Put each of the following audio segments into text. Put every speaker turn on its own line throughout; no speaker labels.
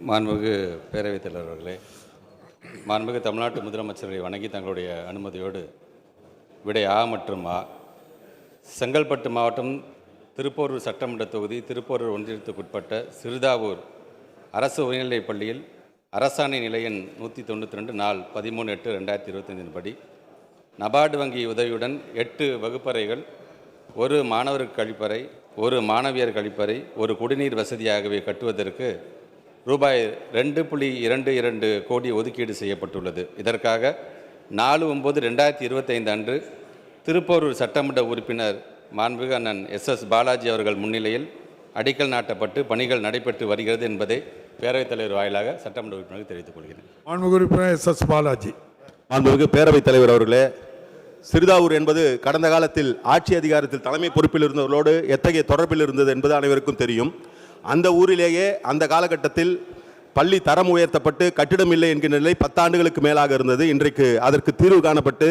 மாண்புமிகு பேரவைத் தலைவர் அவர்களே மாண்புமிகு தமிழ்நாட்டு முதலமைச்சரை வணங்கி தங்களுடைய அனுமதியோடு விடை ஆ மற்றும் ஆ செங்கல்பட்டு மாவட்டம் திருப்போரூர் சட்டமன்ற தொகுதி திருப்போரூர் ஒன்றியத்துக்குட்பட்ட சிறுதாவூர் அரசு உயர்நிலைப் பள்ளியில் அரசாணை நிலையின் நூற்றி தொண்ணூற்றி ரெண்டு நாள் பதிமூணு எட்டு ரெண்டாயிரத்தி இருபத்தஞ்சின் படி நபார்டு வங்கி உதவியுடன் எட்டு வகுப்பறைகள் ஒரு மாணவர் கழிப்பறை ஒரு மாணவியர் கழிப்பறை ஒரு குடிநீர் வசதியாகவே கட்டுவதற்கு ரூபாய் ரெண்டு புள்ளி இரண்டு இரண்டு கோடி ஒதுக்கீடு செய்யப்பட்டுள்ளது. இதற்காக நாலு ஒம்பது ரெண்டாயிரத்தி இருபத்தைந்து அன்று திருப்போரூர் சட்டமன்ற உறுப்பினர் மாண்புமிகு அண்ணன் எஸ் எஸ் பாலாஜி அவர்கள் முன்னிலையில் அடிக்கல் நாட்டப்பட்டு பணிகள் நடைபெற்று வருகிறது என்பதை பேரவைத் தலைவர் வாயிலாக சட்டமன்ற உறுப்பினருக்கு தெரிவித்துக் கொள்கிறேன்.
மாண்புமிகு உறுப்பினர் எஸ் எஸ் பாலாஜி.
மாண்புமிகு பேரவைத் தலைவர் அவர்களே சிறுதாவூர் என்பது கடந்த காலத்தில் ஆட்சி அதிகாரத்தில் தலைமை பொறுப்பில் இருந்தவர்களோடு எத்தகைய தொடர்பில் இருந்தது என்பது அனைவருக்கும் தெரியும். அந்த ஊரிலேயே அந்த காலகட்டத்தில் பள்ளி தரம் உயர்த்தப்பட்டு கட்டிடம் இல்லை என்கிற நிலை பத்தாண்டுகளுக்கு மேலாக இருந்தது. இன்றைக்கு அதற்கு தீர்வு காணப்பட்டு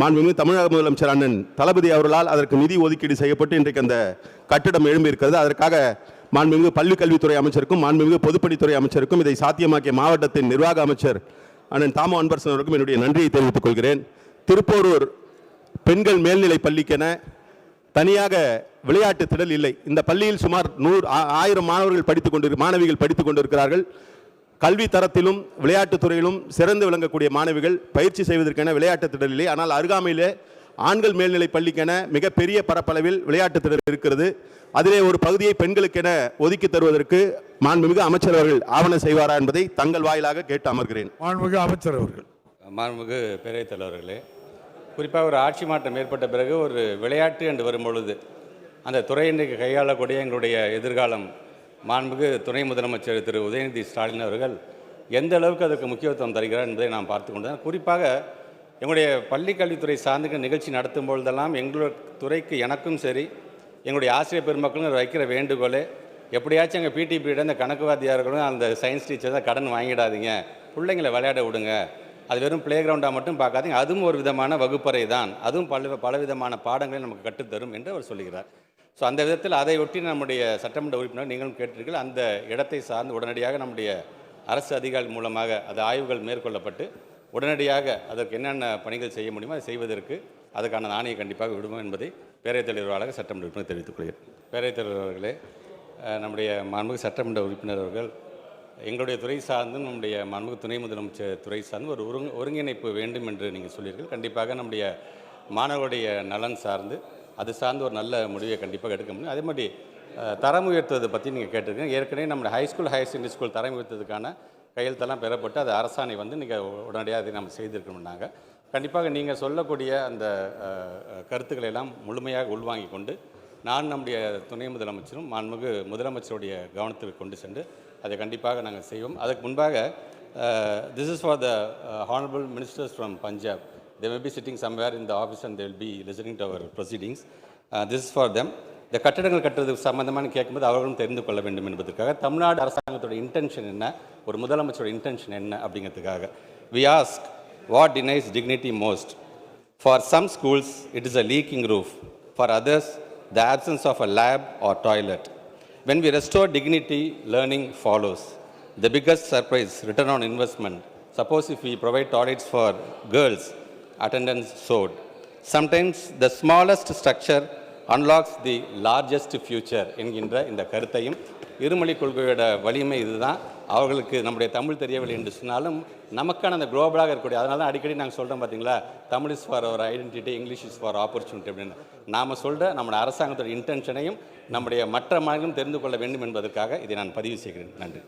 மாண்புமிகு தமிழக முதலமைச்சர் அண்ணன் தளபதி அவர்களால் அதற்கு நிதி ஒதுக்கீடு செய்யப்பட்டு இன்றைக்கு அந்த கட்டிடம் எழும்பியிருக்கிறது. அதற்காக மாண்புமிகு பள்ளிக்கல்வித்துறை அமைச்சருக்கும் மாண்புமிகு பொதுப்பணித்துறை அமைச்சருக்கும் இதை சாத்தியமாக்கிய மாவட்டத்தின் நிர்வாக அமைச்சர் அண்ணன் தாமோ அன்பரசன் அவருக்கும் என்னுடைய நன்றியை தெரிவித்துக் கொள்கிறேன். திருப்போரூர் பெண்கள் மேல்நிலை பள்ளிக்கென தனியாக விளையாட்டு திடல் இல்லை. இந்த பள்ளியில் சுமார் நூறு ஆயிரம் மாணவர்கள் படித்துக் கொண்டு மாணவிகள் படித்துக் கொண்டிருக்கிறார்கள். கல்வி தரத்திலும் விளையாட்டுத் துறையிலும் சிறந்து விளங்கக்கூடிய மாணவிகள் பயிற்சி செய்வதற்கென விளையாட்டு திடல் இல்லை. ஆனால் அருகாமையிலே ஆண்கள் மேல்நிலை பள்ளிக்கென மிகப்பெரிய பரப்பளவில் விளையாட்டு திடல் இருக்கிறது. அதிலே ஒரு பகுதியை பெண்களுக்கென ஒதுக்கி தருவதற்கு மாண்புமிகு அமைச்சர் அவர்கள் ஆவணம் செய்வாரா என்பதை தங்கள் வாயிலாக கேட்டு அமர்கிறேன்.
மாண்புமிகு அமைச்சர் அவர்கள்.
மாண்புமிகு பேரவைத் தலைவர்களே குறிப்பாக ஒரு ஆட்சி மாற்றம் ஏற்பட்ட பிறகு ஒரு விளையாட்டு என்று வரும்பொழுது அந்த துறை இன்றைக்கு கையாளக்கூடிய எங்களுடைய எதிர்காலம் மாண்புக்கு துணை முதலமைச்சர் திரு உதயநிதி ஸ்டாலின் அவர்கள் எந்த அளவுக்கு அதுக்கு முக்கியத்துவம் தருகிறார் என்பதை நாம் பார்த்து கொண்டு குறிப்பாக எங்களுடைய பள்ளி கல்வித்துறை சார்ந்த நிகழ்ச்சி நடத்தும் பொழுதெல்லாம் எங்களுடைய துறைக்கு எனக்கும் சரி எங்களுடைய ஆசிரியர் பெருமக்களும் வைக்கிற வேண்டுகோளே எப்படியாச்சும் எங்கள் பிடி பீரியட் அந்த கணக்கு வாத்தியார்களும் அந்த சயின்ஸ் டீச்சர் தான் கடன் வாங்கிடாதீங்க பிள்ளைங்களை விளையாட விடுங்க அது வெறும் பிளே கிரவுண்டாக மட்டும் பார்க்காதீங்க அதுவும் ஒரு விதமான வகுப்பறை தான் அதுவும் பல பலவிதமான பாடங்களை நமக்கு கற்றுத்தரும் என்று அவர் சொல்லுகிறார். ஸோ அந்த விதத்தில் அதை ஒட்டி நம்முடைய சட்டமன்ற உறுப்பினர் நீங்களும் கேட்டீர்கள் அந்த இடத்தை சார்ந்து உடனடியாக நம்முடைய அரசு அதிகாரி மூலமாக அது ஆய்வுகள் மேற்கொள்ளப்பட்டு உடனடியாக அதற்கு என்னென்ன பணிகள் செய்ய முடியுமோ அதை செய்வதற்கு அதுக்கான நாணயம் கண்டிப்பாக விடுவோம் என்பதை பேரவைத் தலைவர்களாக சட்டமன்ற உறுப்பினர் தெரிவித்துக் கொள்கிறேன். பேரவைத் அவர்களே நம்முடைய மாண்புமிகு சட்டமன்ற உறுப்பினர் அவர்கள் எங்களுடைய துறை சார்ந்தும் நம்முடைய மாண்புமிகு துணை முதலமைச்சர் துறை சார்ந்து ஒரு ஒருங்கிணைப்பு வேண்டும் என்று நீங்கள் சொல்லியிருக்கீர்கள். கண்டிப்பாக நம்முடைய மாணவருடைய நலன் சார்ந்து அது சார்ந்து ஒரு நல்ல முடிவை கண்டிப்பாக எடுக்க முடியும். அதே மாதிரி தரம் உயர்த்துவதை பற்றி நீங்கள் கேட்டிருக்கீங்க. ஏற்கனவே நம்முடைய ஹைஸ்கூல் ஹையர் செகண்டரி ஸ்கூல் தரம் உயர்த்ததுக்கான கையெழுத்தெல்லாம் பெறப்பட்டு அது அரசாணை வந்து நீங்கள் உடனடியாக அதை நம்ம செய்திருக்கணும்னாங்க. கண்டிப்பாக நீங்கள் சொல்லக்கூடிய அந்த கருத்துக்களை எல்லாம் முழுமையாக உள்வாங்கி கொண்டு நான் நம்முடைய துணை முதலமைச்சரும் மாண்புமிகு முதலமைச்சருடைய கவனத்திற்கு கொண்டு சென்று அதை கண்டிப்பாக நாங்கள் செய்வோம். அதுக்கு முன்பாக this is for the honourable ministers from Punjab They will be sitting somewhere in the office and they will be listening to our proceedings. Uh, இந்த கட்டடங்கள் கட்டுறது சம்மந்தமான கேட்கும்போது அவர்களும் தெரிந்து கொள்ள வேண்டும் என்பதற்காக தமிழ்நாடு அரசாங்கத்தோட இன்டென்ஷன் என்ன? ஒரு முதலமைச்சரோட இன்டென்ஷன் என்ன அப்படிங்கிறதுக்காக. We ask what denies dignity most for some schools it is a leaking roof for others the absence of a lab or toilet when we restore dignity learning follows the biggest surprise return on investment suppose if we provide toilets for girls attendance soared. Sometimes the smallest structure unlocks the largest future என்கின்ற இந்த கருத்தையும் இருமொழி கொள்கையோட வலிமை இதுதான். அவர்களுக்கு நம்முடைய தமிழ் தெரியவில்லை என்று சொன்னாலும் நமக்கான அந்த குளோபலாக இருக்கக்கூடிய அதனால தான் அடிக்கடி நாங்கள் சொல்கிறோம் பார்த்தீங்களா Tamil is for our identity English is for opportunity அப்படின்னு. நாம் சொல்கிற நம்முடைய அரசாங்கத்தோட இன்டென்ஷனையும் நம்முடைய மற்ற மாநிலம் தெரிந்து கொள்ள வேண்டும் என்பதற்காக இதை நான் பதிவு செய்கிறேன். நன்றி.